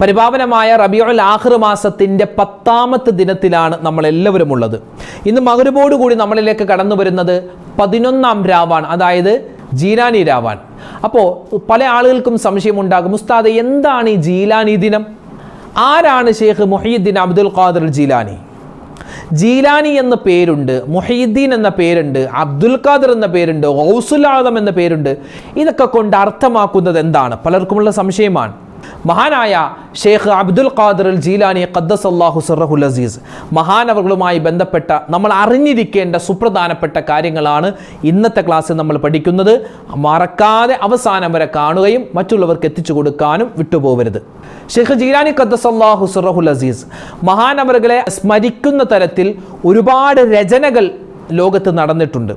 പരിപാവനമായ റബിയുൽ ആഹ്ർ മാസത്തിന്റെ പത്താമത്തെ ദിനത്തിലാണ് നമ്മൾ എല്ലാവരും ഉള്ളത്. ഇന്ന് മകരുപോടുകൂടി നമ്മളിലേക്ക് കടന്നു വരുന്നത് പതിനൊന്നാം രാവാണ് അതായത് ജീലാനി രാവാൻ അപ്പോൾ പല ആളുകൾക്കും സംശയമുണ്ടാകും ഉസ്താദ് എന്താണ് ഈ ജീലാനി ദിനം? ആരാണ് ഷെയ്ഖ് മുഹീദ്ദീൻ അബ്ദുൽ ഖാദർ ജീലാനി? ജീലാനി എന്ന പേരുണ്ട് മുഹീദ്ദീൻ എന്ന പേരുണ്ട് അബ്ദുൽ ഖാദർ എന്ന പേരുണ്ട് ഔസുൽ ആദം എന്ന പേരുണ്ട്. ഇതൊക്കെ കൊണ്ട് അർത്ഥമാക്കുന്നത് എന്താണ്? പലർക്കുമുള്ള സംശയമാണ്. മഹാനായ ഷെയ്ഖ് അബ്ദുൽ ഖാദർ അൽ ജീലാനി ഖദ്ദസ് അള്ളാഹു സിറഹുൽ അസീസ്. മഹാനവറുകളുമായി ബന്ധപ്പെട്ട നമ്മൾ അറിഞ്ഞിരിക്കേണ്ട സുപ്രധാനപ്പെട്ട കാര്യങ്ങളാണ് ഇന്നത്തെ ക്ലാസ്സിൽ നമ്മൾ പഠിക്കുന്നത്. മറക്കാതെ അവസാനം വരെ കാണുകയും മറ്റുള്ളവർക്ക് എത്തിച്ചു കൊടുക്കാനും വിട്ടുപോകരുത് ഷെയ്ഖ് ജീലാനി ഖദ്ദസ് അള്ളാഹു സിറഹുൽ അസീസ് മഹാനവറുകളെ സ്മരിക്കുന്ന തരത്തിൽ ഒരുപാട് രചനകൾ ലോകത്ത് നടന്നിട്ടുണ്ട്.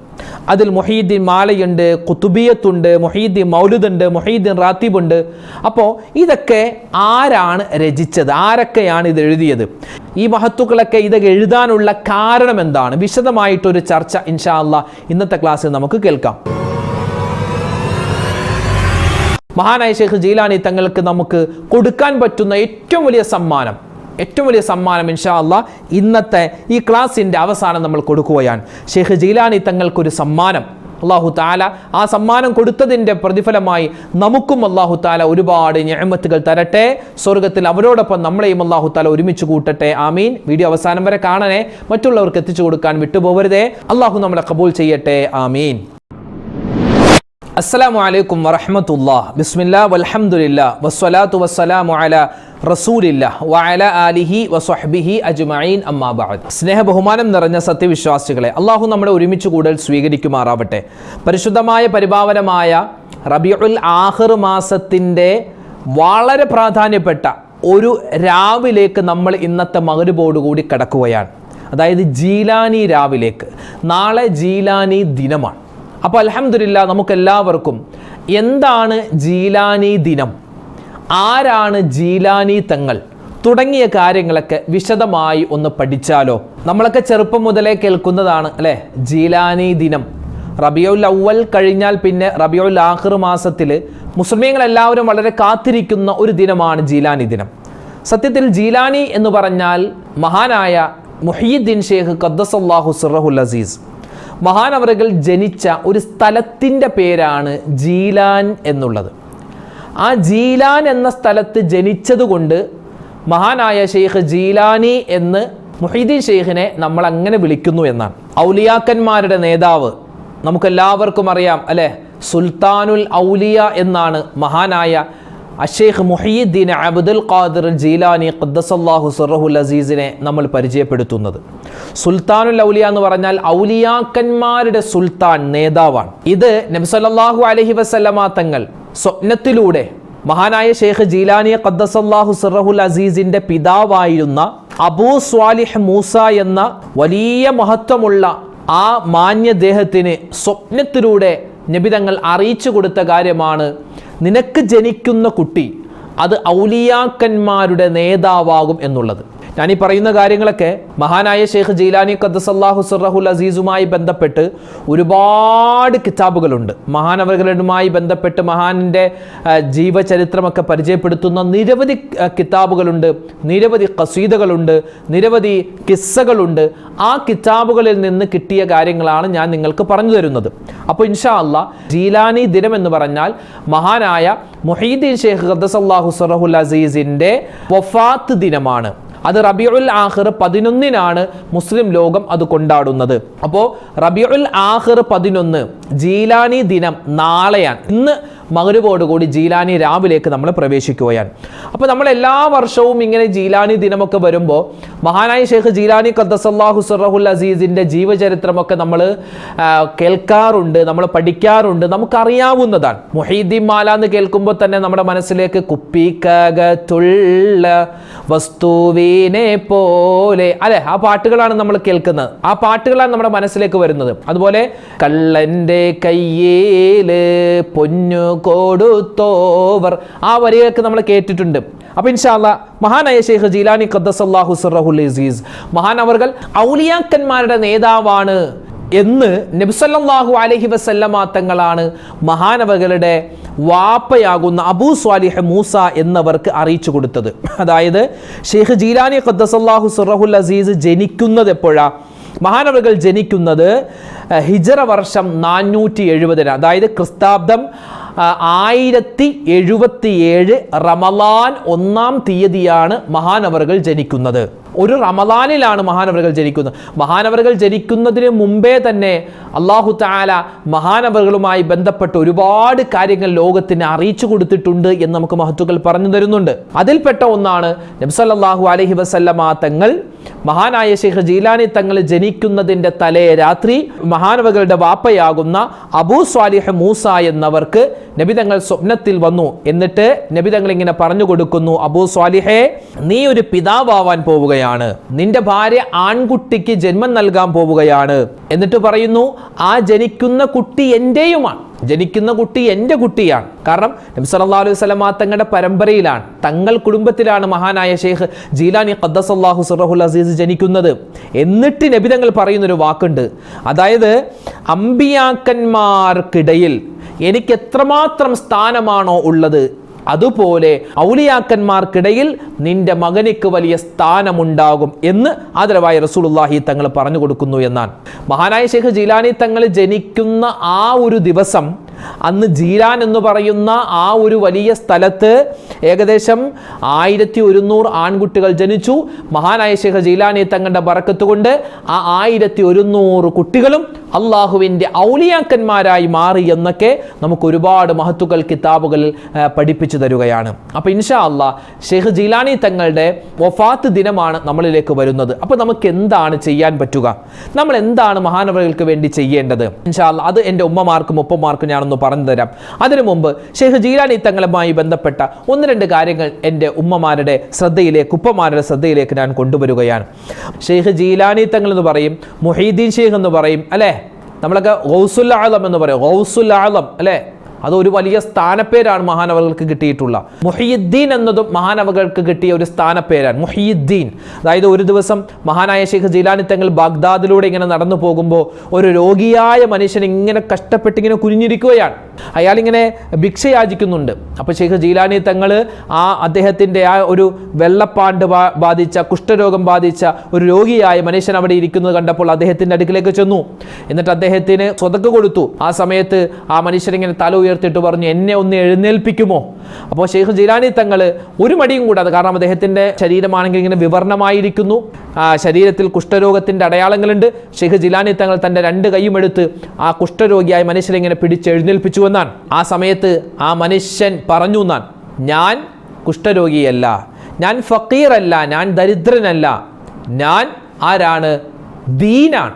അതിൽ മൊഹീദ്ദീൻ മാലയുണ്ട് കുത്തുബിയത്തുണ്ട് മൊഹീദ്ദീൻ മൗലുദുണ്ട് മൊഹീദ്ദീൻ റാത്തീബുണ്ട്. അപ്പോൾ ഇതൊക്കെ ആരാണ് രചിച്ചത്? ആരൊക്കെയാണ് ഇത് എഴുതിയത്? ഈ മഹത്തുക്കളൊക്കെ ഇതൊക്കെ എഴുതാനുള്ള കാരണം എന്താണ്? വിശദമായിട്ടൊരു ചർച്ച ഇൻഷാ അള്ളാ ഇന്നത്തെ ക്ലാസ്സിൽ നമുക്ക് കേൾക്കാം. മഹാനായ ഷെയ്ഖ് ജീലാനി തങ്ങൾക്ക് നമുക്ക് കൊടുക്കാൻ പറ്റുന്ന ഏറ്റവും വലിയ സമ്മാനം ഏറ്റവും വലിയ സമ്മാനം ഇൻഷാ അല്ല ഇന്നത്തെ ഈ ക്ലാസ്സിന്റെ അവസാനം നമ്മൾ കൊടുക്കുകയാണ്. ഷെയ്ഖ് ജീലാനി തങ്ങൾക്കൊരു സമ്മാനം. അള്ളാഹു താല ആ സമ്മാനം കൊടുത്തതിന്റെ പ്രതിഫലമായി നമുക്കും അള്ളാഹു താല ഒരുപാട് ഞാമത്തുകൾ തരട്ടെ. സ്വർഗത്തിൽ അവരോടൊപ്പം നമ്മളെയും അള്ളാഹു താല ഒരുമിച്ച് കൂട്ടട്ടെ. ആമീൻ. വീഡിയോ അവസാനം വരെ കാണണേ. മറ്റുള്ളവർക്ക് എത്തിച്ചു കൊടുക്കാൻ വിട്ടുപോകരുതേ. അള്ളാഹു നമ്മളെ കബൂൽ ചെയ്യട്ടെ. ആമീൻ. അസ്സലാമു അലൈക്കും വറഹമത്തുല്ലാ ബിസ്മില്ലാ വലഹമുല്ല വസ്വലാത്തു വസ്സലാമു അല റസൂലില്ല വഅല ആലിഹി വസ്വഹ്ബിഹി അജ്മഈൻ അമ്മാബാദ് സ്നേഹ ബഹുമാനം നിറഞ്ഞ സത്യവിശ്വാസികളെ അള്ളാഹു നമ്മുടെ ഒരുമിച്ച് കൂടുതൽ സ്വീകരിക്കുമാറാവട്ടെ. പരിശുദ്ധമായ പരിപാവനമായ റബിയുൽ ആഹിർ മാസത്തിന്റെ വളരെ പ്രാധാന്യപ്പെട്ട ഒരു രാവിലേക്ക് നമ്മൾ ഇന്നത്തെ മകരുപോടുകൂടി കടക്കുകയാണ്. അതായത് ജീലാനി രാവിലേക്ക്. നാളെ ജീലാനി ദിനമാണ്. അപ്പോൾ അലഹമില്ല നമുക്കെല്ലാവർക്കും എന്താണ് ജീലാനി ദിനം? ആരാണ് ജീലാനി തങ്ങൾ? തുടങ്ങിയ കാര്യങ്ങളൊക്കെ വിശദമായി ഒന്ന് പഠിച്ചാലോ? നമ്മളൊക്കെ ചെറുപ്പം മുതലേ കേൾക്കുന്നതാണ് അല്ലേ? ജീലാനി ദിനം. റബിയുൽ അവൽ കഴിഞ്ഞാൽ പിന്നെ റബിയുൽ ആഹിർ മാസത്തിൽ മുസ്ലിമീങ്ങൾ എല്ലാവരും വളരെ കാത്തിരിക്കുന്ന ഒരു ദിനമാണ് ജീലാനി ദിനം. സത്യത്തിൽ ജീലാനി എന്ന് പറഞ്ഞാൽ മഹാനായ മുഹീദ്ദീൻ ഷേഖ് ഖദ്ദസല്ലാഹു സിറഹുൽ അസീസ് മഹാനവറുകൾ ജനിച്ച ഒരു സ്ഥലത്തിന്റെ പേരാണ് ജീലാൻ എന്നുള്ളത്. ആ ജീലാൻ എന്ന സ്ഥലത്ത് ജനിച്ചതുകൊണ്ട് മഹാനായ ഷെയ്ഖ് ജീലാനി എന്ന് മുഹീദ്ദീൻ ഷെയ്ഖിനെ നമ്മൾ അങ്ങനെ വിളിക്കുന്നു എന്നാണ്. ഔലിയാക്കന്മാരുടെ നേതാവ് നമുക്കെല്ലാവർക്കും അറിയാം അല്ലേ? സുൽത്താനുൽ ഔലിയ എന്നാണ് മഹാനായ അഷേഖ് മുഹീദ്ദീൻ അബ്ദുൽ ഖാദിർ ജീലാനി ഖദ്ദസല്ലാഹു സുറഹുൽ അസീസിനെ നമ്മൾ പരിചയപ്പെടുത്തുന്നത്. സുൽത്താനുൽ ഔലിയ എന്ന് പറഞ്ഞാൽ ഔലിയാക്കന്മാരുടെ സുൽത്താൻ നേതാവാണ്. ഇത് നബ്സല്ലാഹു അലഹി വസല്ലമ തങ്ങൾ സ്വപ്നത്തിലൂടെ മഹാനായ ഷെയ്ഖ് ജീലാനി ഖദ്ദസല്ലാഹു സിറഹുൽ അസീസിന്റെ പിതാവായിരുന്ന അബൂ സ്വാലിഹ് മൂസ എന്ന വലിയ മഹത്വമുള്ള ആ മാന്യദേഹത്തിന് സ്വപ്നത്തിലൂടെ നബിതങ്ങൾ അറിയിച്ചു കൊടുത്ത കാര്യമാണ് നിനക്ക് ജനിക്കുന്ന കുട്ടി അത് ഔലിയാക്കന്മാരുടെ നേതാവാകും എന്നുള്ളത്. ഞാൻ ഈ പറയുന്ന കാര്യങ്ങളൊക്കെ മഹാനായ ഷെയ്ഖ് ജീലാനി ഖദ്സല്ലാഹു സുറഹുൽ അസീസുമായി ബന്ധപ്പെട്ട് ഒരുപാട് കിതാബുകളുണ്ട്. മഹാനവകളുമായി ബന്ധപ്പെട്ട് മഹാനിന്റെ ജീവചരിത്രമൊക്കെ പരിചയപ്പെടുത്തുന്ന നിരവധി കിതാബുകളുണ്ട് നിരവധി കസീതകളുണ്ട് നിരവധി കിസ്സകളുണ്ട്. ആ കിതാബുകളിൽ നിന്ന് കിട്ടിയ കാര്യങ്ങളാണ് ഞാൻ നിങ്ങൾക്ക് പറഞ്ഞു തരുന്നത്. അപ്പോൾ ഇൻഷാ അല്ല ജീലാനി ദിനം എന്ന് പറഞ്ഞാൽ മഹാനായ മൊഹീദ്ദീൻ ഷെയ്ഖ് ഖദ്സല്ലാഹു സുറഹുൽ അസീസിന്റെ വഫാത്ത് ദിനമാണ്. അത് റബിയുൽ ആഹിർ പതിനൊന്നിനാണ് മുസ്ലിം ലോകം അത് കൊണ്ടാടുന്നത്. അപ്പോൾ റബിയുൽ ആഹിർ പതിനൊന്ന് ജീലാനി ദിനം നാളെയാണ്. ഇന്ന് മകരുവോടുകൂടി ജീലാനി രാവിലേക്ക് നമ്മൾ പ്രവേശിക്കുകയാണ്. അപ്പോൾ നമ്മൾ എല്ലാ വർഷവും ഇങ്ങനെ ജീലാനി ദിനമൊക്കെ വരുമ്പോൾ മഹാനായ ഷെയ്ഖ് ജീലാനി ഖദ്ദസല്ലാഹു സുറഹുൽ അസീസിന്റെ ജീവചരിത്രമൊക്കെ നമ്മൾ കേൾക്കാറുണ്ട് നമ്മൾ പഠിക്കാറുണ്ട് നമുക്കറിയാവുന്നതാണ്. മൊഹീദ്ദീൻ മാല എന്ന് കേൾക്കുമ്പോൾ തന്നെ നമ്മുടെ മനസ്സിലേക്ക് കുപ്പിക്കകത്തുള്ള വസ്തുവിനെ പോലെ അല്ലെ? ആ പാട്ടുകളാണ് നമ്മൾ കേൾക്കുന്നത്. ആ പാട്ടുകളാണ് നമ്മുടെ മനസ്സിലേക്ക് വരുന്നത്. അതുപോലെ കള്ളന്റെ കയ്യേൽ പൊന്നു കൊടുത്തോവർ. ആ വരികൾക്ക് നമ്മൾ കേട്ടിട്ടുണ്ട്. അപ്പൊ ഇൻഷാല്ല മഹാനായ ഷെയ്ഖ് ജീലാനി ഖദ്ദസല്ലാഹു സിറഹുൽ അസീസ് മഹാൻ അവർകൾ ഔലിയാക്കന്മാരുടെ നേതാവാണ് എന്ന് നബിസല്ലാഹു അലഹി വസല്ലമ തങ്ങളാണ് മഹാനവകളുടെ വാപ്പയാകുന്ന അബൂ സ്വാലിഹ് മൂസ എന്നവർക്ക് അറിയിച്ചു കൊടുത്തത്. അതായത് ഷെയ്ഖ് ജീലാനി ഖദ്ദസല്ലാഹു സുറഹുൽ അസീസ് ജനിക്കുന്നത് എപ്പോഴാ? മഹാനവകൾ ജനിക്കുന്നത് ഹിജറ വർഷം നാനൂറ്റി എഴുപതിന് അതായത് ക്രിസ്താബ്ദം ആയിരത്തി എഴുപത്തിയേഴ് റമലാൻ ഒന്നാം തീയതിയാണ് മഹാനവറുകൾ ജനിക്കുന്നത്. ഒരു റമലാനിലാണ് മഹാനവറുകൾ ജനിക്കുന്നത്. മഹാനവറുകൾ ജനിക്കുന്നതിന് മുമ്പേ തന്നെ അള്ളാഹു താല മഹാനവറുകളുമായി ബന്ധപ്പെട്ട് ഒരുപാട് കാര്യങ്ങൾ ലോകത്തിന് അറിയിച്ചു കൊടുത്തിട്ടുണ്ട് എന്ന് നമുക്ക് മഹത്തുക്കൾ പറഞ്ഞു തരുന്നുണ്ട്. അതിൽപ്പെട്ട ഒന്നാണ് നബ്സല്ലാഹു അലഹി വസല്ലമ തങ്ങൾ മഹാനായ ശേഖ് ജീലാനി തങ്ങൾ ജനിക്കുന്നതിന്റെ തലേ രാത്രി മഹാനവകളുടെ വാപ്പയാകുന്ന അബൂ സ്വാലിഹ് മൂസ എന്നവർക്ക് നബി തങ്ങൾ സ്വപ്നത്തിൽ വന്നു. എന്നിട്ട് നബി തങ്ങൾ ഇങ്ങനെ പറഞ്ഞു കൊടുക്കുന്നു അബൂ സ്വാലിഹെ നീ ഒരു പിതാവാവാൻ പോവുകയാണ്. നിന്റെ ഭാര്യ ആൺകുട്ടിക്ക് ജന്മം നൽകാൻ പോവുകയാണ്. എന്നിട്ട് പറയുന്നു ആ ജനിക്കുന്ന കുട്ടി എന്റെയുമാണ് ജനിക്കുന്ന കുട്ടി എന്റെ കുട്ടിയാണ്. കാരണം നബി സല്ലല്ലാഹു അലൈഹി വസല്ലമ തങ്ങളുടെ പരമ്പരയിലാണ് തങ്ങൾ കുടുംബത്തിലാണ് മഹാനായ ഷെയ്ഖ് ജീലാനി ഖദ്ദസല്ലാഹു സുറഹുൽ അസീസ് ജനിക്കുന്നത്. എന്നിട്ട് നബി തങ്ങൾ പറയുന്നൊരു വാക്കുണ്ട് അതായത് അമ്പിയാക്കന്മാർക്കിടയിൽ എനിക്ക് എത്രമാത്രം സ്ഥാനമാണോ ഉള്ളത്? അതുപോലെ ഔലിയാക്കന്മാർക്കിടയിൽ നിന്റെ മകനിക്ക് വലിയ സ്ഥാനമുണ്ടാകും എന്ന് ആദരവായ റസൂലുള്ളാഹി തങ്ങൾ പറഞ്ഞു കൊടുക്കുന്നു എന്നാണ്. മഹാനായ ശേഖ് ജീലാനി തങ്ങൾ ജനിക്കുന്ന ആ ഒരു ദിവസം അന്ന് ജീലാൻ എന്ന് പറയുന്ന ആ ഒരു വലിയ സ്ഥലത്ത് ഏകദേശം ആയിരത്തി ഒരുന്നൂറ് ആൺകുട്ടികൾ ജനിച്ചു. മഹാനായ ശേഖ ജീലാനി തങ്ങളുടെ ബറക്കത്ത് കൊണ്ട് ആ ആയിരത്തി ഒരുന്നൂറ് കുട്ടികളും അള്ളാഹുവിന്റെ ഔലിയാക്കന്മാരായി മാറി എന്നൊക്കെ നമുക്ക് ഒരുപാട് മഹത്തുക്കൾ കിതാബുകളിൽ പഠിപ്പിച്ചു തരുകയാണ്. അപ്പോൾ ഇൻഷാ അള്ളാ ഷെയ്ഖ് ജീലാനി തങ്ങളുടെ വഫാത്ത് ദിനമാണ് നമ്മളിലേക്ക് വരുന്നത്. അപ്പോൾ നമുക്ക് എന്താണ് ചെയ്യാൻ പറ്റുക? നമ്മൾ എന്താണ് മഹാനവകൾക്ക് വേണ്ടി ചെയ്യേണ്ടത്? ഇൻഷാ അള്ളാ അത് എന്റെ ഉമ്മമാർക്കും ഉപ്പമാർക്കും ഞാനൊന്ന് പറഞ്ഞു തരാം. അതിനു മുമ്പ് ഷെയ്ഖ് ജീലാനി തങ്ങളുമായി ബന്ധപ്പെട്ട ഒന്ന് രണ്ട് കാര്യങ്ങൾ എന്റെ ഉമ്മമാരുടെ ശ്രദ്ധയിലേക്ക് ഉപ്പമാരുടെ ശ്രദ്ധയിലേക്ക് ഞാൻ കൊണ്ടുവരികയാണ്. ഷെയ്ഖ് ജീലാനി തങ്ങൾ എന്ന് പറയും മുഹീദ്ദീൻ ഷെയ്ഖ് എന്ന് പറയും അല്ലേ? നമ്മളൊക്കെ ഗൗസുൽ ആലം എന്ന് പറയും. ഗൗസുൽ ആലം അല്ലേ? അത് ഒരു വലിയ സ്ഥാനപ്പേരാണ് മഹാനവകൾക്ക് കിട്ടിയിട്ടുള്ള. മുഹിയുദ്ദീൻ എന്നതും മഹാനവകൾക്ക് കിട്ടിയ ഒരു സ്ഥാനപ്പേരാണ്. മുഹിയുദ്ദീൻ അതായത് ഒരു ദിവസം മഹാനായ ഷെയ്ഖ് ജീലാനി തങ്ങൾ ബാഗ്ദാദിലൂടെ ഇങ്ങനെ നടന്നു പോകുമ്പോൾ ഒരു രോഗിയായ മനുഷ്യൻ ഇങ്ങനെ കഷ്ടപ്പെട്ട് ഇങ്ങനെ കുനിഞ്ഞിരിക്കുകയാണ്. അയാളിങ്ങനെ ഭിക്ഷ അപ്പോൾ ഷെയ്ഖ് ജീലാനി തങ്ങൾ ആ അദ്ദേഹത്തിന്റെ ആ ഒരു വെള്ളപ്പാണ്ട് ബാധിച്ച കുഷ്ഠരോഗം ബാധിച്ച ഒരു രോഗിയായ മനുഷ്യൻ അവിടെ ഇരിക്കുന്നത് കണ്ടപ്പോൾ അദ്ദേഹത്തിന്റെ അടുക്കിലേക്ക് ചെന്നു. എന്നിട്ട് അദ്ദേഹത്തിന് സ്വതക്ക് കൊടുത്തു. ആ സമയത്ത് ആ മനുഷ്യൻ ഇങ്ങനെ തല ഉയർത്തിയിട്ട് പറഞ്ഞു എന്നെ ഒന്ന് എഴുന്നേൽപ്പിക്കുമോ? അപ്പോൾ ഷെയ്ഖ് ജിലാനി തങ്ങൾ ഒരു മടിയും കൂടാതെ കാരണം അദ്ദേഹത്തിന്റെ ശരീരമാണെങ്കിൽ ഇങ്ങനെ വിവരണമായിരിക്കുന്നു ശരീരത്തിൽ കുഷ്ഠരോഗത്തിന്റെ അടയാളങ്ങളുണ്ട്. ഷെയ്ഖ് ജിലാനി തങ്ങൾ തന്റെ രണ്ട് കൈയും എടുത്ത് ആ കുഷ്ഠരോഗിയായ മനുഷ്യനെ ഇങ്ങനെ പിടിച്ച് എഴുന്നേൽപ്പിച്ചു എന്നാണ്. ആ സമയത്ത് ആ മനുഷ്യൻ പറഞ്ഞു എന്നാണ് ഞാൻ കുഷ്ഠരോഗിയല്ല ഞാൻ ഫക്കീറല്ല ഞാൻ ദരിദ്രനല്ല ഞാൻ ആരാണ്? ദീനാണ്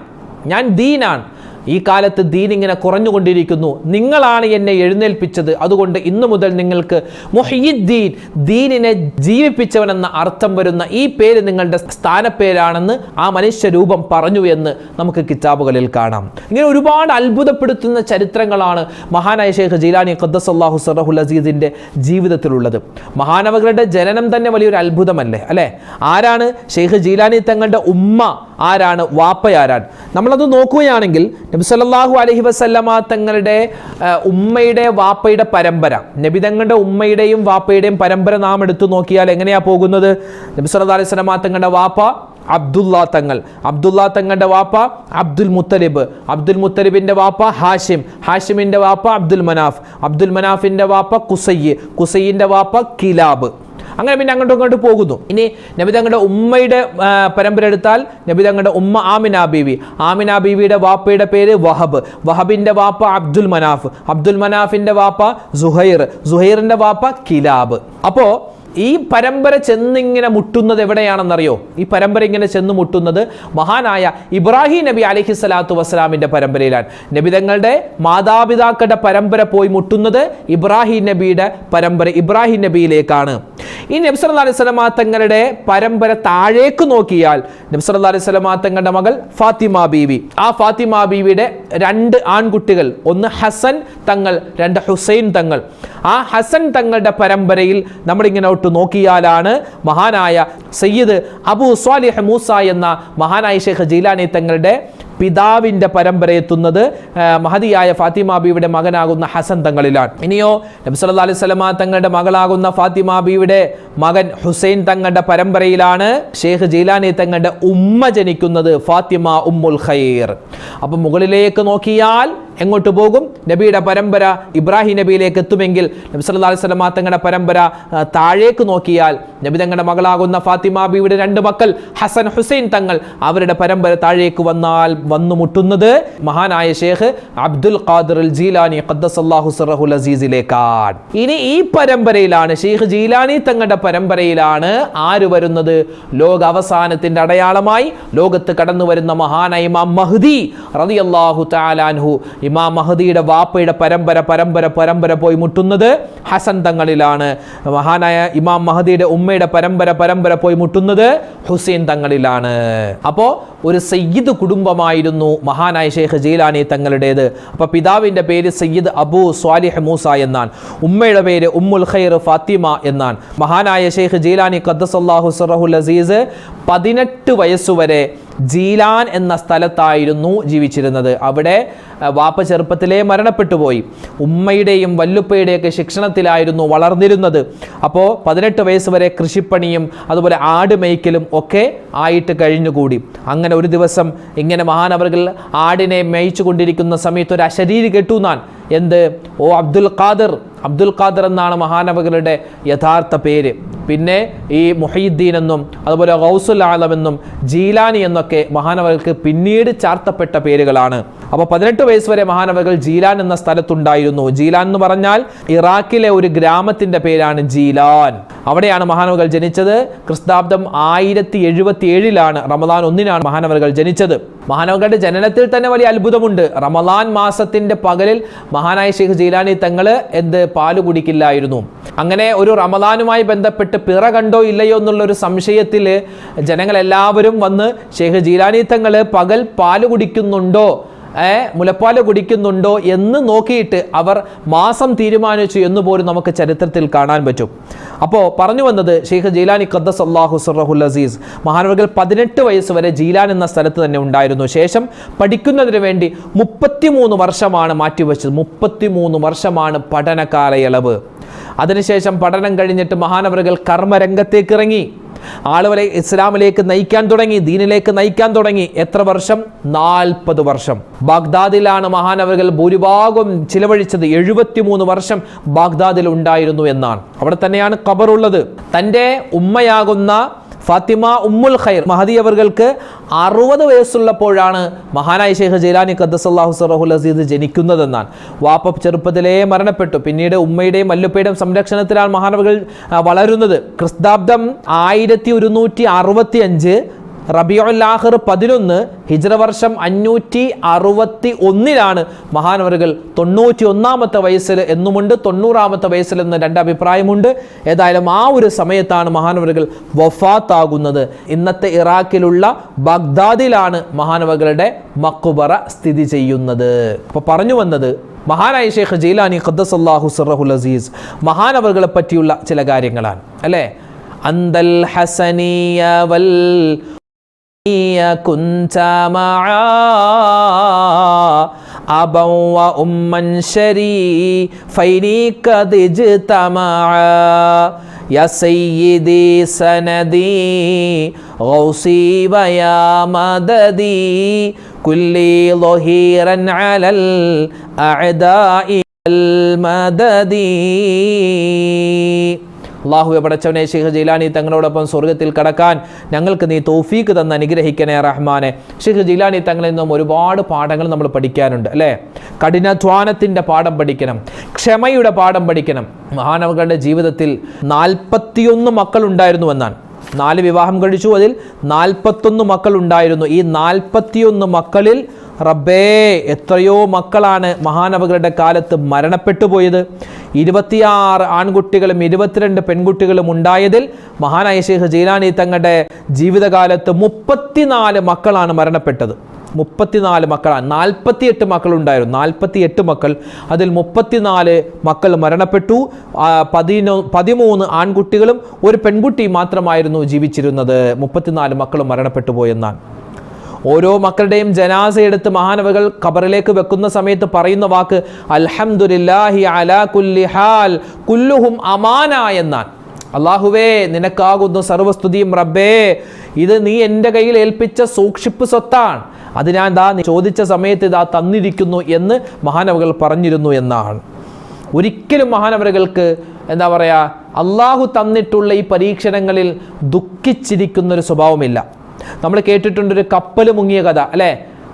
ഞാൻ ദീനാണ്. ഈ കാലത്ത് ദീൻ ഇങ്ങനെ കുറഞ്ഞുകൊണ്ടിരിക്കുന്നു. നിങ്ങളാണ് എന്നെ എഴുന്നേൽപ്പിച്ചത്. അതുകൊണ്ട് ഇന്നു മുതൽ നിങ്ങൾക്ക് മുഹീദ്ദീൻ ദീനിനെ ജീവിപ്പിച്ചവനെന്ന അർത്ഥം വരുന്ന ഈ പേര് നിങ്ങളുടെ സ്ഥാനപ്പേരാണെന്ന് ആ മനുഷ്യരൂപം പറഞ്ഞു എന്ന് നമുക്ക് കിതാബുകളിൽ കാണാം. ഇങ്ങനെ ഒരുപാട് അത്ഭുതപ്പെടുത്തുന്ന ചരിത്രങ്ങളാണ് മഹാനായ ഷെയ്ഖ് ജീലാനി ഖദ്ദസല്ലാഹു സറഹുൽ അസീദിന്റെ ജീവിതത്തിലുള്ളത്. മഹാനവകളുടെ ജനനം തന്നെ വലിയൊരു അത്ഭുതമല്ലേ? അല്ലേ? ആരാണ് ഷെയ്ഖ് ജീലാനി തങ്ങളുടെ ഉമ്മ ആരാണ് വാപ്പയാരാൻ? നമ്മളത് നോക്കുകയാണെങ്കിൽ നബി സല്ലല്ലാഹു അലൈഹി വസല്ലമ തങ്ങളുടെ ഉമ്മയുടെ വാപ്പയുടെ പരമ്പര. നബി തങ്ങളുടെ ഉമ്മയുടെയും വാപ്പയുടെയും പരമ്പര നാം എടുത്തു നോക്കിയാൽ എങ്ങനെയാ പോകുന്നത്? നബി സല്ലല്ലാഹു അലൈഹി വസല്ലമ തങ്ങളുടെ വാപ്പ അബ്ദുല്ലാ തങ്ങൾ. അബ്ദുല്ലാ തങ്ങളുടെ വാപ്പ അബ്ദുൽ മുത്തലിബ്. അബ്ദുൽ മുത്തലിബിന്റെ വാപ്പ ഹാഷിം. ഹാഷിമിന്റെ വാപ്പ അബ്ദുൽ മനാഫ്. അബ്ദുൽ മനാഫിന്റെ വാപ്പ കുസയ്യ് കുസയ്യിന്റെ വാപ്പ കിലാബ്. അങ്ങനെ പിന്നെ അങ്ങോട്ടും ഇങ്ങോട്ട് പോകുന്നു. ഇനി നബി തങ്ങളുടെ ഉമ്മയുടെ പരമ്പര എടുത്താൽ നബി തങ്ങളുടെ ഉമ്മ ആമിന ബീവി. ആമിന ബീവിയുടെ വാപ്പയുടെ പേര് വഹബ്. വഹബിന്റെ വാപ്പ അബ്ദുൽ മനാഫ്. അബ്ദുൽ മനാഫിന്റെ വാപ്പ സുഹൈർ. സുഹൈറിന്റെ വാപ്പ കിലാബ്. അപ്പോ ഈ പരമ്പര ചെന്നിങ്ങനെ മുട്ടുന്നത് എവിടെയാണെന്നറിയോ? ഈ പരമ്പര ഇങ്ങനെ ചെന്ന് മുട്ടുന്നത് മഹാനായ ഇബ്രാഹിം നബി അലഹി സ്വലാത്തു വസ്സലാമിന്റെ പരമ്പരയിലാണ്. നബിതങ്ങളുടെ മാതാപിതാക്കളുടെ പരമ്പര പോയി മുട്ടുന്നത് ഇബ്രാഹിം നബിയുടെ പരമ്പര ഇബ്രാഹിം നബിയിലേക്കാണ്. ഈ നബി സല്ലല്ലാഹു അലൈഹി വസല്ലമ തങ്ങളുടെ പരമ്പര താഴേക്ക് നോക്കിയാൽ നബി സല്ലല്ലാഹു അലൈഹി വസല്ലമ തങ്ങളുടെ മകൾ ഫാത്തിമ ബീവി. ആ ഫാത്തിമ ബീവിയുടെ രണ്ട് ആൺകുട്ടികൾ ഒന്ന് ഹസൻ തങ്ങൾ രണ്ട് ഹുസൈൻ തങ്ങൾ. ആ ഹസൻ തങ്ങളുടെ പരമ്പരയിൽ നമ്മളിങ്ങനോട്ട് നോക്കിയാലാണ് മഹാനായ സയ്യിദ് അബു സ്വാലിഹ് മൂസ എന്ന മഹാനായ ഷെയ്ഖ് ജീലാനി തങ്ങളുടെ പിതാവിന്റെ പരമ്പര എത്തുന്നത് മഹതിയായ ഫാത്തിമ ബീവിയുടെ മകനാകുന്ന ഹസൻ തങ്ങളിലാണ്. ഇനിയോ നബി സല്ലല്ലാഹു അലൈഹി സ്വലമ തങ്ങളുടെ മകളാകുന്ന ഫാത്തിമ ബീവിയുടെ മകൻ ഹുസൈൻ തങ്ങളുടെ പരമ്പരയിലാണ്. ഷെയ്ഖ് ജീലാനി തങ്ങളുടെ ഉമ്മ ജനിക്കുന്നത് ഫാത്തിമ ഉമ്മുൽ ഖൈർ. അപ്പം മുകളിലേക്ക് നോക്കിയാൽ എങ്ങോട്ട് പോകും? നബിയുടെ പരമ്പര ഇബ്രാഹിം നബിയിലേക്ക് എത്തുമെങ്കിൽ നബി സല്ലല്ലാഹു അലൈഹി വസല്ലമ തങ്ങളുടെ പരമ്പര താഴേക്ക് നോക്കിയാൽ നബി തങ്ങളുടെ മകളാകുന്ന ഫാത്തിമ ബിയുടെ രണ്ട് മക്കൾ ഹസൻ ഹുസൈൻ തങ്ങൾ അവരുടെ പരമ്പര താഴേക്ക് വന്നാൽ വന്നു മുട്ടുന്നത് മഹാനായ ഷേഖ് അബ്ദുൽ ഖാദിർ ജീലാനി ഖദ്ദസല്ലാഹു അസീസിലേക്കാണ്. ഇനി ഈ പരമ്പരയിലാണ് ഷെയ്ഖ് ജീലാനി തങ്ങളുടെ പരമ്പരയിലാണ് ആര് വരുന്നത്? ലോക അവസാനത്തിന്റെ അടയാളമായി ലോകത്ത് കടന്നു വരുന്ന മഹാനായ മഹ്ദി റളിയല്ലാഹു തആലാൻഹു ഇമാം മഹദിയുടെ വാപ്പയുടെ പരമ്പര പരമ്പര പരമ്പര പോയി മുട്ടുന്നത് ഹസൻ തങ്ങളിലാണ്. മഹാനായ ഇമാം മഹദിയുടെ ഉമ്മയുടെ പരമ്പര പരമ്പര പോയി മുട്ടുന്നത് ഹുസൈൻ തങ്ങളിലാണ്. അപ്പോൾ ഒരു സയ്യിദ് കുടുംബമായിരുന്നു മഹാനായ ഷെയ്ഖ് ജീലാനി തങ്ങളുടേത്. അപ്പോൾ പിതാവിന്റെ പേര് സയ്യിദ് അബൂ സ്വാലിഹ് മൂസ എന്നാണ്. ഉമ്മയുടെ പേര് ഉമ്മുൽ ഖൈർ ഫാത്തിമ എന്നാണ്. മഹാനായ ഷെയ്ഖ് ജീലാനി ഖദ്ദസല്ലാഹു സറഹുൽ അസീസ് പതിനെട്ട് വയസ്സുവരെ ജീലാൻ എന്ന സ്ഥലത്തായിരുന്നു ജീവിച്ചിരുന്നത്. അവിടെ വാപ്പ ചെറുപ്പത്തിലേ മരണപ്പെട്ടു പോയി ഉമ്മയുടെയും വല്ലുപ്പയുടെയൊക്കെ ശിക്ഷണത്തിലായിരുന്നു വളർന്നിരുന്നത്. അപ്പോൾ പതിനെട്ട് വയസ്സ് വരെ കൃഷിപ്പണിയും അതുപോലെ ആട് മേയ്ക്കലും ഒക്കെ ആയിട്ട് കഴിഞ്ഞുകൂടി. അങ്ങനെ ഒരു ദിവസം ഇങ്ങനെ മഹാനവർകൾ ആടിനെ മേയിച്ചു കൊണ്ടിരിക്കുന്ന സമയത്ത് ഒരു അശരീരി കെട്ടു നാൻ എന്ത്? ഓ അബ്ദുൽ ഖാദർ. അബ്ദുൽ ഖാദർ എന്നാണ് മഹാനവകളുടെ യഥാർത്ഥ പേര്. പിന്നെ ഈ മുഹീദ്ദീൻ എന്നും അതുപോലെ ഗൗസുൽ ആലം എന്നും ജീലാനി എന്നൊക്കെ മഹാനവകൾക്ക് പിന്നീട് ചാർത്തപ്പെട്ട പേരുകളാണ്. അപ്പോൾ പതിനെട്ട് വയസ്സ് വരെ മഹാനവകൾ ജീലാൻ എന്ന സ്ഥലത്തുണ്ടായിരുന്നു. ജീലാൻ എന്ന് പറഞ്ഞാൽ ഇറാഖിലെ ഒരു ഗ്രാമത്തിന്റെ പേരാണ് ജീലാൻ. അവിടെയാണ് മഹാനവകൾ ജനിച്ചത്. ക്രിസ്താബ്ദം ആയിരത്തി എഴുപത്തി ഏഴിലാണ് റമദാൻ ഒന്നിനാണ് മഹാനവകൾ ജനിച്ചത്. മഹാനവകളുടെ ജനനത്തിൽ തന്നെ വലിയ അത്ഭുതമുണ്ട്. റമദാൻ മാസത്തിന്റെ പകലിൽ മഹാനായ ഷെയ്ഖ് ജീലാനി തങ്ങൾ എന്ത് പാൽ കുടിക്കില്ലായിരുന്നു. അങ്ങനെ ഒരു റമദാനുമായി ബന്ധപ്പെട്ട് പിറ കണ്ടോ ഇല്ലയോ എന്നുള്ള ഒരു സംശയത്തിൽ ജനങ്ങളെല്ലാവരും വന്ന് ഷെയ്ഖ് ജീലാനി തങ്ങൾ പകൽ പാൽ കുടിക്കുന്നുണ്ടോ ഏ മുലപ്പാൽ കുടിക്കുന്നുണ്ടോ എന്ന് നോക്കിയിട്ട് അവർ മാസം തീരുമാനിച്ചു എന്ന് പോലും നമുക്ക് ചരിത്രത്തിൽ കാണാൻ പറ്റും. അപ്പോൾ പറഞ്ഞു വന്നത് ഷെയ്ഖ് ജീലാനി ഖദ്ദസ് അള്ളാഹു സുറഹുൽ അസീസ് മഹാനവകൾ പതിനെട്ട് വയസ്സ് വരെ ജീലാൻ എന്ന സ്ഥലത്ത് തന്നെ ഉണ്ടായിരുന്നു. ശേഷം പഠിക്കുന്നതിന് വേണ്ടി മുപ്പത്തിമൂന്ന് വർഷമാണ് മാറ്റിവെച്ചത്. മുപ്പത്തിമൂന്ന് വർഷമാണ് പഠനകാലയളവ്. അതിനുശേഷം പഠനം കഴിഞ്ഞിട്ട് മഹാനവറുകൾ കർമ്മരംഗത്തേക്ക് ഇറങ്ങി. ആളുകളെ ഇസ്ലാമിലേക്ക് നയിക്കാൻ തുടങ്ങി ദീനിലേക്ക് നയിക്കാൻ തുടങ്ങി. എത്ര വർഷം? നാൽപ്പത് വർഷം. ബാഗ്ദാദിലാണ് മഹാനവകൾ ഭൂരിഭാഗം ചിലവഴിച്ചത്. എഴുപത്തിമൂന്ന് വർഷം ബാഗ്ദാദിൽ ഉണ്ടായിരുന്നു എന്നാണ്. അവിടെ തന്നെയാണ് ഖബറുള്ളത്. തന്റെ ഉമ്മയാകുന്ന ഫാത്തിമ ഉമ്മുൽ ഖൈർ മഹദി അവർക്ക് അറുപത് വയസ്സുള്ളപ്പോഴാണ് മഹാനായ ഷെയ്ഖ് ജൈലാനി ഖദ്ദസല്ലാഹു സറഹുൽ അസീദ് ജനിക്കുന്നതെന്നാണ്. വാപ്പ ചെറുപ്പത്തിലേ മരണപ്പെട്ടു. പിന്നീട് ഉമ്മയുടെയും വല്ലുപ്പയുടെയും സംരക്ഷണത്തിലാണ് മഹാനവകൾ വളരുന്നത്. ക്രിസ്താബ്ദം ആയിരത്തി ഒരുന്നൂറ്റി അറുപത്തി അഞ്ച് റബിയുല്ലാഹിർ പതിനൊന്ന് ഹിജ്ര വർഷം അഞ്ഞൂറ്റി അറുപത്തി ഒന്നിലാണ് മഹാനവറുകൾ തൊണ്ണൂറ്റി ഒന്നാമത്തെ വയസ്സിൽ എന്നുമുണ്ട് തൊണ്ണൂറാമത്തെ വയസ്സിൽ എന്ന് രണ്ട് അഭിപ്രായമുണ്ട്. ഏതായാലും ആ ഒരു സമയത്താണ് മഹാനവറുകൾ വഫാത്താകുന്നത്. ഇന്നത്തെ ഇറാഖിലുള്ള ബഗ്ദാദിലാണ് മഹാനവകളുടെ മക്കുബറ സ്ഥിതി ചെയ്യുന്നത്. അപ്പോൾ പറഞ്ഞു വന്നത് മഹാനായ ഷെയ്ഖ് ജൈലാനി ഖദ്ദസല്ലാഹു സിറഹുൽ അസീസ് മഹാനവറുകളെ പറ്റിയുള്ള ചില കാര്യങ്ങളാണ്. അല്ലേ? അന്തൽ ഹസനിയ വൽ كنت معا أبا وأما شريفين قد اجتمعا يا سيدي سندي غوصي ويا مددي كلي ظهيرا على الأعداء المددي അള്ളാഹു പടച്ചവനെ ഷെയ്ഖ് ജീലാനി തങ്ങളോടൊപ്പം സ്വർഗത്തിൽ കടക്കാൻ ഞങ്ങൾക്ക് നീ തോഫീക്ക് തന്ന അനുഗ്രഹിക്കണേ റഹ്മാനെ. ഷെയ്ഖ് ജീലാനി തങ്ങളിൽ നിന്നും ഒരുപാട് പാഠങ്ങൾ നമ്മൾ പഠിക്കാനുണ്ട് അല്ലേ? കഠിനാധ്വാനത്തിന്റെ പാഠം പഠിക്കണം ക്ഷമയുടെ പാഠം പഠിക്കണം. മഹാനവകളുടെ ജീവിതത്തിൽ നാൽപ്പത്തിയൊന്ന് മക്കളുണ്ടായിരുന്നു എന്നാണ്. നാല് വിവാഹം കഴിച്ചു അതിൽ നാൽപ്പത്തൊന്ന് മക്കൾ ഉണ്ടായിരുന്നു ഈ നാൽപ്പത്തിയൊന്ന് മക്കളിൽ റബ്ബേ എത്രയോ മക്കളാണ് മഹാനവകളുടെ കാലത്ത് മരണപ്പെട്ടു പോയത് ഇരുപത്തിയാറ് ആൺകുട്ടികളും ഇരുപത്തിരണ്ട് പെൺകുട്ടികളും ഉണ്ടായതിൽ മഹാനായ ഷെയ്ഖ് ജീലാനി തങ്ങളുടെ ജീവിതകാലത്ത് മുപ്പത്തിനാല് മക്കളാണ് മരണപ്പെട്ടത്. മുപ്പത്തിനാല് മക്കളാണ് നാൽപ്പത്തിയെട്ട് മക്കളുണ്ടായിരുന്നു. നാൽപ്പത്തിയെട്ട് മക്കൾ അതിൽ മുപ്പത്തിനാല് മക്കൾ മരണപ്പെട്ടു. പതിനൊ പതിമൂന്ന് ആൺകുട്ടികളും ഒരു പെൺകുട്ടി മാത്രമായിരുന്നു ജീവിച്ചിരുന്നത്. മുപ്പത്തിനാല് മക്കളും മരണപ്പെട്ടു പോയെന്നാണ്. ഓരോ മക്കളുടെയും ജനാസ എടുത്ത് മഹാനവകൾ ഖബറിലേക്ക് വെക്കുന്ന സമയത്ത് പറയുന്ന വാക്ക് അൽഹംദുലില്ലാഹി അലാ കുല്ലി കുല്ലുഹും അമാന എന്നാണ്. അള്ളാഹുവേ നിനക്കാകുന്നു സർവസ്തുതിയും റബ്ബേ. ഇത് നീ എന്റെ കയ്യിൽ ഏൽപ്പിച്ച സൂക്ഷിപ്പ് സ്വത്താണ്. അത് ഞാൻ ദാ ചോദിച്ച സമയത്ത് ഇതാ തന്നിരിക്കുന്നു എന്ന് മഹാനവകൾ പറഞ്ഞിരുന്നു എന്നാണ്. ഒരിക്കലും മഹാനവരകൾക്ക് എന്താ പറയുക അള്ളാഹു തന്നിട്ടുള്ള ഈ പരീക്ഷണങ്ങളിൽ ദുഃഖിച്ചിരിക്കുന്നൊരു സ്വഭാവമില്ല. നമ്മൾ കേട്ടിട്ടുണ്ട് ഒരു കപ്പൽ മുങ്ങിയ കഥ അല്ലേ?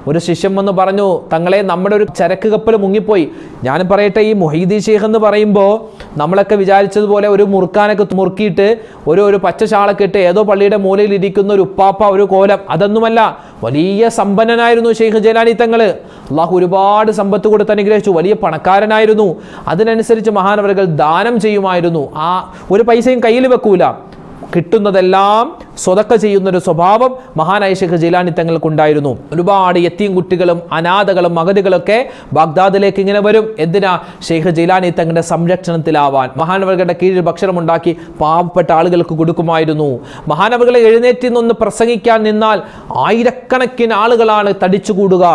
ഒരു ശിഷ്യൻ വന്ന് പറഞ്ഞു തങ്ങളെ നമ്മുടെ ഒരു ചരക്ക് കപ്പൽ മുങ്ങിപ്പോയി. ഞാൻ പറയട്ടെ ഈ മൊഹീദി ഷെയ്ഖ് എന്ന് പറയുമ്പോൾ നമ്മളൊക്കെ വിചാരിച്ചതുപോലെ ഒരു മുറുക്കാനൊക്കെ മുറുക്കിയിട്ട് ഒരു ഒരു പച്ച ഷാളൊക്കെ ഇട്ട് ഏതോ പള്ളിയുടെ മൂലയിൽ ഇരിക്കുന്ന ഒരു ഉപ്പാപ്പ ഒരു കോലം അതൊന്നുമല്ല വലിയ സമ്പന്നനായിരുന്നു ഷെയ്ഖ് ജലാനി തങ്ങൾ അള്ളാഹു ഒരുപാട് സമ്പത്ത് കൊടുത്ത് അനുഗ്രഹിച്ചു വലിയ പണക്കാരനായിരുന്നു. അതിനനുസരിച്ച് മഹാനവറുകൾ ദാനം ചെയ്യുമായിരുന്നു. ആ ഒരു പൈസയും കയ്യിൽ വെക്കൂല. കിട്ടുന്നതെല്ലാം സ്വതക്ക ചെയ്യുന്നൊരു സ്വഭാവം മഹാനായ ഷെയ്ഖ് ജിലാനി തങ്ങൾക്കുണ്ടായിരുന്നു. ഒരുപാട് എത്തിയും കുട്ടികളും അനാഥകളും മകതികളൊക്കെ ബാഗ്ദാദിലേക്ക് ഇങ്ങനെ വരും. എന്തിനാ ഷെയ്ഖ് ജിലാനി തങ്ങളുടെ സംരക്ഷണത്തിലാവാൻ? മഹാനവകളുടെ കീഴിൽ ഭക്ഷണമുണ്ടാക്കി പാവപ്പെട്ട ആളുകൾക്ക് കൊടുക്കുമായിരുന്നു. മഹാനവകളെ എഴുന്നേറ്റിൽ നിന്ന് പ്രസംഗിക്കാൻ നിന്നാൽ ആയിരക്കണക്കിന് ആളുകളാണ് തടിച്ചുകൂടുക.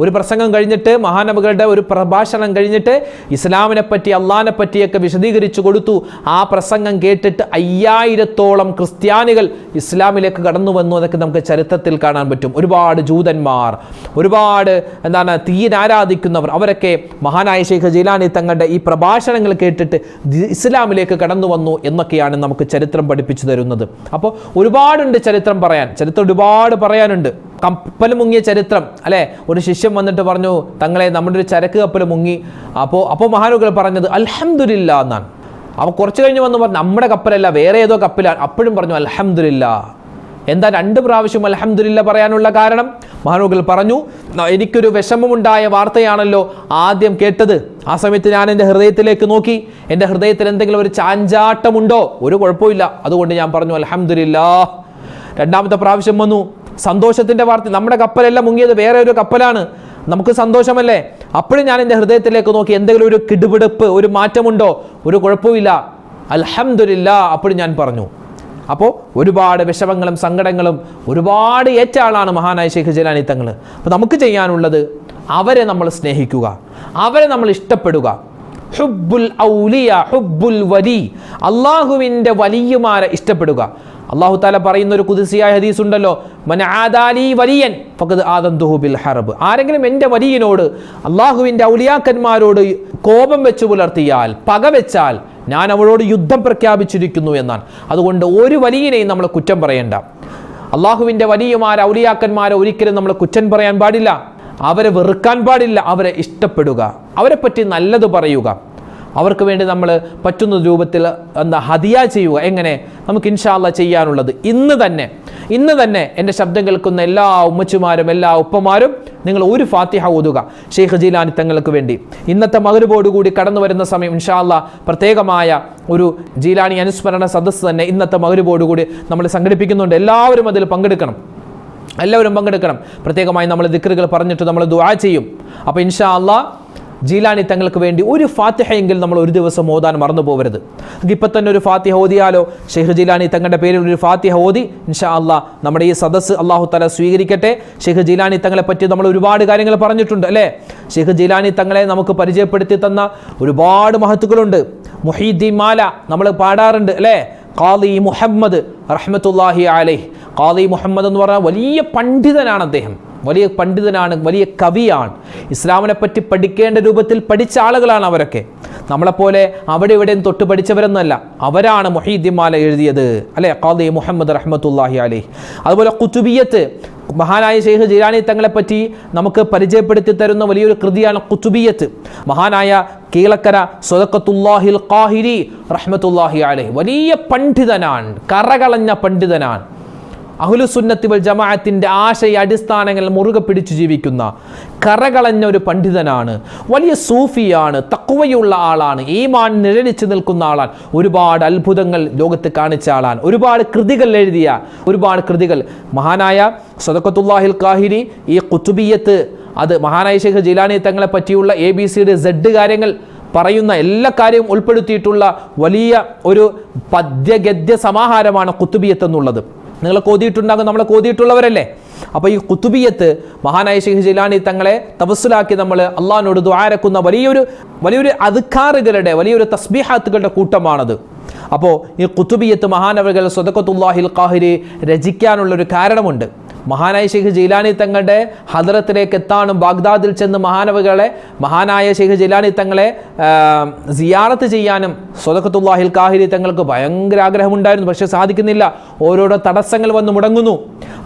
ഒരു പ്രസംഗം കഴിഞ്ഞിട്ട് മഹാനബികളുടെ ഒരു പ്രഭാഷണം കഴിഞ്ഞിട്ട് ഇസ്ലാമിനെ പറ്റി അള്ളഹാനെ പറ്റിയൊക്കെ വിശദീകരിച്ചു കൊടുത്തു. ആ പ്രസംഗം കേട്ടിട്ട് അയ്യായിരത്തോളം ക്രിസ്ത്യാനികൾ ഇസ്ലാമിലേക്ക് കടന്നു വന്നു അതൊക്കെ നമുക്ക് ചരിത്രത്തിൽ കാണാൻ പറ്റും. ഒരുപാട് ജൂതന്മാർ ഒരുപാട് എന്താണ് തീരാരാധിക്കുന്നവർ അവരൊക്കെ മഹാനായ ശേഖ് ജീലാനി തങ്ങളുടെ ഈ പ്രഭാഷണങ്ങൾ കേട്ടിട്ട് ഇസ്ലാമിലേക്ക് കടന്നു വന്നു എന്നൊക്കെയാണ് നമുക്ക് ചരിത്രം പഠിപ്പിച്ചു തരുന്നത്. അപ്പോൾ ഒരുപാടുണ്ട് ചരിത്രം പറയാൻ. ചരിത്രം ഒരുപാട് പറയാനുണ്ട്. കപ്പൽ മുങ്ങിയ ചരിത്രം അല്ലേ? ഒരു ശിഷ്യൻ വന്നിട്ട് പറഞ്ഞു തങ്ങളെ നമ്മുടെ ഒരു ചരക്ക് കപ്പൽ മുങ്ങി. അപ്പോൾ അപ്പോൾ മഹാനുകൾ പറഞ്ഞത് അലഹമില്ല എന്നാണ്. അപ്പോൾ കുറച്ച് കഴിഞ്ഞ് വന്ന് പറഞ്ഞു നമ്മുടെ കപ്പലല്ല വേറെ ഏതോ കപ്പലാണ്. അപ്പോഴും പറഞ്ഞു അലഹമില്ല എന്താ രണ്ട് പ്രാവശ്യം അലഹമില്ല പറയാനുള്ള കാരണം? മഹാനുകൾ പറഞ്ഞു എനിക്കൊരു വിഷമമുണ്ടായ വാർത്തയാണല്ലോ ആദ്യം കേട്ടത്. ആ സമയത്ത് ഞാൻ എന്റെ ഹൃദയത്തിലേക്ക് നോക്കി. എന്റെ ഹൃദയത്തിൽ എന്തെങ്കിലും ഒരു ചാഞ്ചാട്ടമുണ്ടോ? ഒരു കുഴപ്പമില്ല. അതുകൊണ്ട് ഞാൻ പറഞ്ഞു അൽഹംദുലില്ലാ. രണ്ടാമത്തെ പ്രാവശ്യം വന്നു സന്തോഷത്തിന്റെ വാർത്ത. നമ്മുടെ കപ്പലെല്ലാം മുങ്ങിയത് വേറെ ഒരു കപ്പലാണ്. നമുക്ക് സന്തോഷമല്ലേ? അപ്പോഴും ഞാൻ എന്റെ ഹൃദയത്തിലേക്ക് നോക്കി എന്തെങ്കിലും ഒരു കിടുപിടുപ്പ് ഒരു മാറ്റമുണ്ടോ? ഒരു കുഴപ്പമില്ല അലഹമില്ല അപ്പോഴും ഞാൻ പറഞ്ഞു. അപ്പോൾ ഒരുപാട് വിഷമങ്ങളും സങ്കടങ്ങളും ഒരുപാട് ഏറ്റ ആളാണ് മഹാനായ ഷെയ്ഖ് ജലാനി തങ്ങൾ അപ്പോൾ നമുക്ക് ചെയ്യാനുള്ളത് അവരെ നമ്മൾ സ്നേഹിക്കുക. അവരെ നമ്മൾ ഇഷ്ടപ്പെടുക. ഹുബുൽ ഔലിയ ഹുബുൽ വലി. അള്ളാഹുവിന്റെ വലിയമാരെ ഇഷ്ടപ്പെടുക. അള്ളാഹു താല പറയുന്ന ഒരു കുതിസിയായ ഹദീസ് ഉണ്ടല്ലോ മന ആദാലി വലിയൻ ഫഖദ് ആദന്തുഹു ബിൽ ഹറബ്. ആരെങ്കിലും എന്റെ വലിയനോട് അള്ളാഹുവിന്റെ ഔലിയാക്കന്മാരോട് കോപം വെച്ച് പുലർത്തിയാൽ പക വെച്ചാൽ ഞാൻ അവളോട് യുദ്ധം പ്രഖ്യാപിച്ചിരിക്കുന്നു എന്നാണ്. അതുകൊണ്ട് ഒരു വലിയനെയും നമ്മൾ കുറ്റം പറയേണ്ട. അള്ളാഹുവിന്റെ വലിയമാർ ഔലിയാക്കന്മാരെ ഒരിക്കലും നമ്മൾ കുറ്റം പറയാൻ പാടില്ല. അവരെ വെറുക്കാൻ പാടില്ല അവരെ ഇഷ്ടപ്പെടുക. അവരെ പറ്റി നല്ലത് പറയുക. അവർക്ക് വേണ്ടി നമ്മൾ പറ്റുന്ന രൂപത്തിൽ എന്താ ഹതിയ ചെയ്യുക. എങ്ങനെ? നമുക്ക് ഇൻഷാല്ല ചെയ്യാനുള്ളത്. ഇന്ന് തന്നെ ഇന്ന് തന്നെ എന്റെ ശബ്ദം കേൾക്കുന്ന എല്ലാ ഉമ്മച്ചുമാരും എല്ലാ ഉപ്പമാരും നിങ്ങൾ ഒരു ഫാത്തിഹ ഓതുക. ഷെയ്ഖ് ജീലാനി തങ്ങൾക്ക് വേണ്ടി. ഇന്നത്തെ മകരുപോടുകൂടി കടന്നു വരുന്ന സമയം ഇൻഷാല്ല പ്രത്യേകമായ ഒരു ജീലാനി അനുസ്മരണ സദസ്സ് തന്നെ ഇന്നത്തെ മകരുപോടുകൂടി നമ്മൾ സംഘടിപ്പിക്കുന്നുണ്ട്. എല്ലാവരും അതിൽ പങ്കെടുക്കണം. എല്ലാവരും പങ്കെടുക്കണം. പ്രത്യേകമായി നമ്മൾ ദിക്കറുകൾ പറഞ്ഞിട്ട് നമ്മൾ ദുആ ചെയ്യും. അപ്പോൾ ഇൻഷാ അള്ളാ ജീലാനി തങ്ങൾക്ക് വേണ്ടി ഒരു ഫാത്തിഹയെങ്കിൽ നമ്മൾ ഒരു ദിവസം ഓതാൻ മറന്നു പോകരുത് ഇപ്പം തന്നെ ഒരു ഫാത്തിഹ ഓതിയാലോ? ഷെയ്ഖ് ജീലാനി തങ്ങളുടെ പേരിൽ ഒരു ഫാത്തിഹ ഓതി. ഇൻഷാ അള്ളാ നമ്മുടെ ഈ സദസ്സ് അള്ളാഹു തല സ്വീകരിക്കട്ടെ. ഷെയ്ഖ് ജീലാനി തങ്ങളെ പറ്റി നമ്മൾ ഒരുപാട് കാര്യങ്ങൾ പറഞ്ഞിട്ടുണ്ട് അല്ലേ? ഷെയ്ഖ് ജീലാനി തങ്ങളെ നമുക്ക് പരിചയപ്പെടുത്തി തന്ന ഒരുപാട് മഹത്തുക്കളുണ്ട്. മുഹീദ്ദീൻ മാല നമ്മൾ പാടാറുണ്ട് അല്ലേ? ഖാദി മുഹമ്മദ് റഹ്മത്തുല്ലാഹി അലൈഹ്. ഖാദി മുഹമ്മദ് എന്ന് പറഞ്ഞാൽ വലിയ പണ്ഡിതനാണ് അദ്ദേഹം. വലിയ പണ്ഡിതനാണ് വലിയ കവിയാണ്. ഇസ്ലാമിനെ പറ്റി പഠിക്കേണ്ട രൂപത്തിൽ പഠിച്ച ആളുകളാണ് അവരൊക്കെ. നമ്മളെപ്പോലെ അവിടെ ഇവിടെയും തൊട്ട് പഠിച്ചവരൊന്നല്ല അവരാണ് മൊഹീദ്ദിമാല എഴുതിയത്. അല്ലേ? ഖാദി മുഹമ്മദ് റഹ്മത്തുല്ലാഹി അലി അതുപോലെ കുത്തുബിയത്ത് മഹാനായ ഷെയ്ഖ് തങ്ങളെ പറ്റി നമുക്ക് പരിചയപ്പെടുത്തി തരുന്ന വലിയൊരു കൃതിയാണ് കുത്തുബിയത്ത് മഹാനായ കീളക്കര സ്വതക്കത്തുല്ലാഹിൽ ഖാഹിരി റഹ്മത്തുല്ലാഹി അലൈഹി. വലിയ പണ്ഡിതനാണ്. കറകളഞ്ഞ പണ്ഡിതനാണ്. അഹുലുസുന്നത്തി വൽ ജമാഅത്തിന്റെ ആശയ അടിസ്ഥാനങ്ങൾ മുറുകെ പിടിച്ചു ജീവിക്കുന്ന കറകളഞ്ഞ ഒരു പണ്ഡിതനാണ്. വലിയ സൂഫിയാണ് തക്കുവയുള്ള ആളാണ് ഈമാൻ നിഴലിച്ചു നിൽക്കുന്ന ആളാണ്. ഒരുപാട് അത്ഭുതങ്ങൾ ലോകത്ത് കാണിച്ച ആളാണ്. ഒരുപാട് കൃതികൾ എഴുതിയ ഒരുപാട് കൃതികൾ. മഹാനായ സദക്കത്തുല്ലാഹിൽ കാഹിരി ഈ കുത്തുബിയത്ത് അത് മഹാനായ ശേഖ് ജിലാനി തങ്ങളെ പറ്റിയുള്ള എ ബി സിയുടെ സെഡ് കാര്യങ്ങൾ പറയുന്ന എല്ലാ കാര്യവും ഉൾപ്പെടുത്തിയിട്ടുള്ള വലിയ ഒരു പദ്യഗദ്യ സമാഹാരമാണ് കുത്തുബിയത്ത് എന്നുള്ളത്. നിങ്ങൾ കോതിയിട്ടുണ്ടാകും നമ്മളെ കോതിയിട്ടുള്ളവരല്ലേ? അപ്പോൾ ഈ കുത്തുബിയത്ത് മഹാനായ ഷെയ്ഖ് ജിലാനി തങ്ങളെ തപസ്സിലാക്കി നമ്മൾ അള്ളാഹിനോട് ദ്വാരക്കുന്ന വലിയൊരു വലിയൊരു അധികാറുകളുടെ വലിയൊരു തസ്ബീഹാത്തുകളുടെ കൂട്ടമാണത്. അപ്പോൾ ഈ കുത്തുബിയത്ത് മഹാനവകൾ സ്വതക്കത്തുല്ലാഹിൽ ഖാഹിരി രചിക്കാനുള്ളൊരു കാരണമുണ്ട്. മഹാനായ ഷെയ്ഖ് ജീലാനി തങ്ങളുടെ ഹദറത്തിലേക്ക് എത്താനും ബാഗ്ദാദിൽ ചെന്ന് മഹാനവുകളെ മഹാനായ ഷെയ്ഖ് ജീലാനി തങ്ങളെ സിയാറത്ത് ചെയ്യാനും സ്വതക്കത്തുല്ലാഹിൽ കാഹിരി തങ്ങൾക്ക് ഭയങ്കര ആഗ്രഹമുണ്ടായിരുന്നു. പക്ഷെ സാധിക്കുന്നില്ല. ഓരോരോ തടസ്സങ്ങൾ വന്ന് മുടങ്ങുന്നു.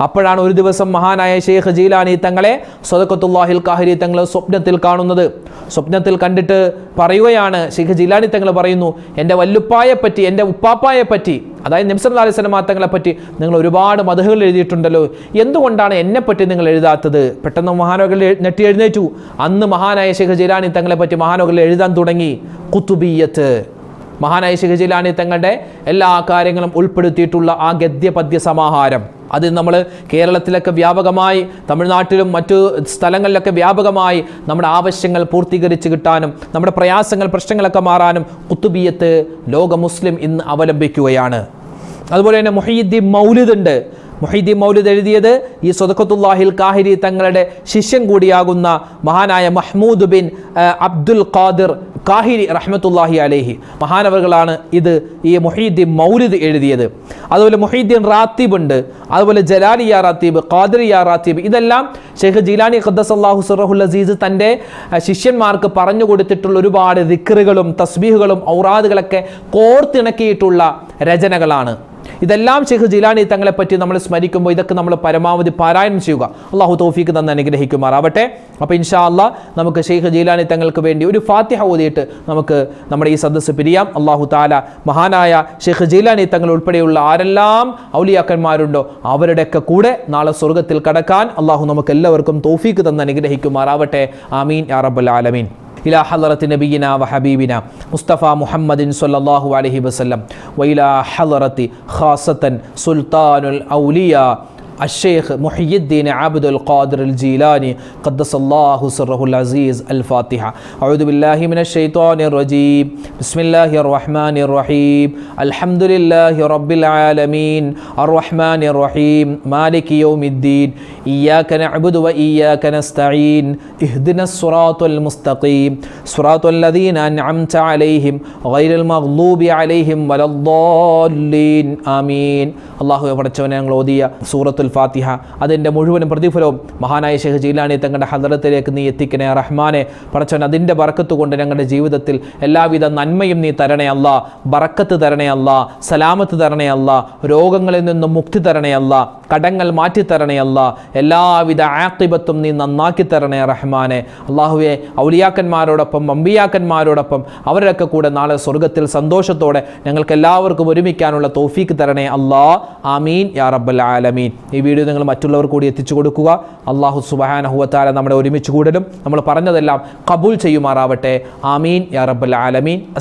അപ്പോഴാണ് ഒരു ദിവസം മഹാനായ ഷെയ്ഖ് ജീലാനി തങ്ങളെ സ്വതക്കത്തുല്ലാഹിൽ കാഹിരി തങ്ങൾ സ്വപ്നത്തിൽ കാണുന്നത്. സ്വപ്നത്തിൽ കണ്ടിട്ട് പറയുകയാണ് ഷെയ്ഖ് ജീലാനി തങ്ങൾ പറയുന്നു എന്റെ വല്ലുപ്പായെ പറ്റി എന്റെ ഉപ്പാപ്പായെ പറ്റി അതായത് നബ്സല്ലാ അലൈഹി തങ്ങളെ പറ്റി നിങ്ങൾ ഒരുപാട് മതകൾ എഴുതിയിട്ടുണ്ടല്ലോ. എന്തുകൊണ്ടാണ് എന്നെ പറ്റി നിങ്ങൾ എഴുതാത്തത്? പെട്ടെന്ന് മഹാനോകൾ നെട്ടി എഴുന്നേറ്റു. അന്ന് മഹാനായ ശേഖർ ജിലാനി തങ്ങളെ പറ്റി മഹാനോകൾ എഴുതാൻ തുടങ്ങി. കുത്തുബീയത്ത് മഹാനായ ഷെയ്ഖ് ജിലാനി തങ്ങളുടെ എല്ലാ കാര്യങ്ങളും ഉൾപ്പെടുത്തിയിട്ടുള്ള ആ ഗദ്യപദ്യ സമാഹാരം. അത് നമ്മൾ കേരളത്തിലൊക്കെ വ്യാപകമായി തമിഴ്നാട്ടിലും മറ്റു സ്ഥലങ്ങളിലൊക്കെ വ്യാപകമായി നമ്മുടെ ആവശ്യങ്ങൾ പൂർത്തീകരിച്ച് കിട്ടാനും നമ്മുടെ പ്രയാസങ്ങൾ പ്രശ്നങ്ങളൊക്കെ മാറാനും കുത്തുബിയത്ത് ലോക മുസ്ലിം ഇന്ന് അവലംബിക്കുകയാണ്. അതുപോലെ തന്നെ മൊഹീദ്ദീൻ മൗലിദ് ഉണ്ട്. മൊഹീദ്ദീൻ മൗലിദ് എഴുതിയത് ഈ സൊദക്കത്തുല്ലാഹിൽ കാഹിരി തങ്ങളുടെ ശിഷ്യൻ കൂടിയാകുന്ന മഹാനായ മഹ്മൂദ് ബിൻ അബ്ദുൽ ഖാദിർ കാഹിരി റഹ്മത്തുല്ലാഹി അലേഹി. മഹാനവറുകളാണ് ഇത് ഈ മുഹീദ്ദീൻ മൗലിദ് എഴുതിയത്. അതുപോലെ മുഹീദ്ദീൻ റാത്തീബ് ഉണ്ട്. അതുപോലെ ജലാലിയ റാത്തീബ് ഖാദിറിയ റാത്തീബ് ഇതെല്ലാം ഷെയ്ഖ് ജീലാനി ഖദ്ദസ് അള്ളാഹു സുറഹുൽ അസീസ് തന്റെ ശിഷ്യന്മാർക്ക് പറഞ്ഞു കൊടുത്തിട്ടുള്ള ഒരുപാട് ദിക്കറുകളും തസ്ബീഹുകളും ഔറാദുകളൊക്കെ കോർത്തിണക്കിയിട്ടുള്ള രചനകളാണ്. ഇതെല്ലാം ഷെയ്ഖ് ജിലാനി തങ്ങളെപ്പറ്റി നമ്മൾ സ്മരിക്കുമ്പോൾ ഇതൊക്കെ നമ്മൾ പരമാവധി പാരായണം ചെയ്യുക. അള്ളാഹു തോഫീക്ക് തന്നെ അനുഗ്രഹിക്കുമാറാവട്ടെ. അപ്പോൾ ഇൻഷാ അള്ളാഹ് നമുക്ക് ഷെയ്ഖ് ജീലാനി തങ്ങൾക്ക് വേണ്ടി ഒരു ഫാത്തിഹ ഓതിയിട്ട് നമുക്ക് നമ്മുടെ ഈ സദസ്സ് പിരിയാം. അള്ളാഹു താല മഹാനായ ഷെയ്ഖ് ജീലാനി തങ്ങൾ ഉൾപ്പെടെയുള്ള ആരെല്ലാം ഔലിയാക്കന്മാരുണ്ടോ അവരുടെയൊക്കെ കൂടെ നാളെ സ്വർഗത്തിൽ കടക്കാൻ അള്ളാഹു നമുക്ക് എല്ലാവർക്കും തോഫീക്ക് തന്ന് അനുഗ്രഹിക്കുമാറാവട്ടെ. ആമീൻ യാ ആലമീൻ. ഇലാ ഹലറത്ത് നബീന വ ഹബീബിന മുസ്തഫ മുഹമ്മദിൻ സല്ലാഹു അലഹി വസ്ലം വൈലാ ഹലറത്ത് ഖാസത്തൻ സുൽത്താനുൽ ഔലിയ الشيخ محي الدين عبد القادر الجيلاني قدس الله سره العزيز الفاتحة. أعوذ بالله من الشيطان الرجيم. بسم الله الرحمن الرحيم. الحمد لله رب العالمين. الرحمن الرحيم. مالك يوم الدين. إياك نعبد وإياك نستعين. اهدنا الصراط المستقيم. صراط الذين أنعمت عليهم غير المغضوب عليهم ولا الضالين. آمين. അള്ളാഹു പഠിച്ചവനെ ഞങ്ങൾ ഓതിയ സൂറത്തുൽ ഫാത്തിഹ. അതിന്റെ മുഴുവനും പ്രതിഫലവും മഹാനായ ഷെയ്ഖ് ജീലാനി തങ്ങളുടെ ഹദറത്തിലേക്ക് നീ എത്തിക്കണേ റഹ്മാനെ. പഠിച്ചവൻ അതിന്റെ ബറക്കത്ത് കൊണ്ട് ഞങ്ങളുടെ ജീവിതത്തിൽ എല്ലാവിധ നന്മയും നീ തരണേ അല്ല. ബറക്കത്ത് തരണേ അല്ല. സലാമത്ത് തരണേ അല്ല. രോഗങ്ങളിൽ നിന്നും മുക്തി തരണേ അല്ല. കടങ്ങൾ മാറ്റി തരണേ അല്ല. എല്ലാവിധ ആക്തിബത്തും നീ നന്നാക്കി തരണേ റഹ്മാനെ. അള്ളാഹുവെ ഔലിയാക്കന്മാരോടൊപ്പം അമ്പിയാക്കന്മാരോടൊപ്പം അവരൊക്കെ കൂടെ നാളെ സ്വർഗത്തിൽ സന്തോഷത്തോടെ ഞങ്ങൾക്ക് എല്ലാവർക്കും ഒരുമിക്കാനുള്ള തോഫീക്ക് തരണേ അല്ലാ. ആമീൻ. യാ റബ്ബൽ ആലമീൻ. ഈ വീഡിയോ നിങ്ങൾ മറ്റുള്ളവർ കൂടി എത്തിച്ചു കൊടുക്കുക. അള്ളാഹു സുബഹാനഹുവത്താല നമ്മുടെ ഒരുമിച്ച് കൂടലും. നമ്മൾ പറഞ്ഞതെല്ലാം കബൂൽ ചെയ്യുമാറാവട്ടെ. ആമീൻ. യാ റബ്ബൽ ആലമീൻ.